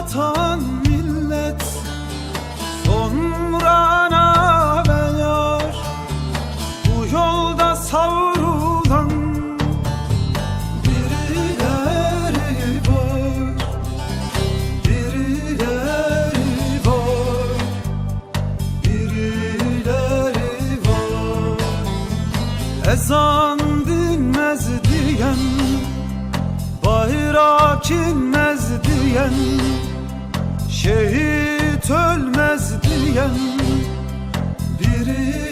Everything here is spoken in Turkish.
vatan millet Sonra ana ve yar Bu yolda savrulan Birileri var Birileri var Birileri var. Ezan dinmez diyen Bayrak inmez diyen Diyen Biri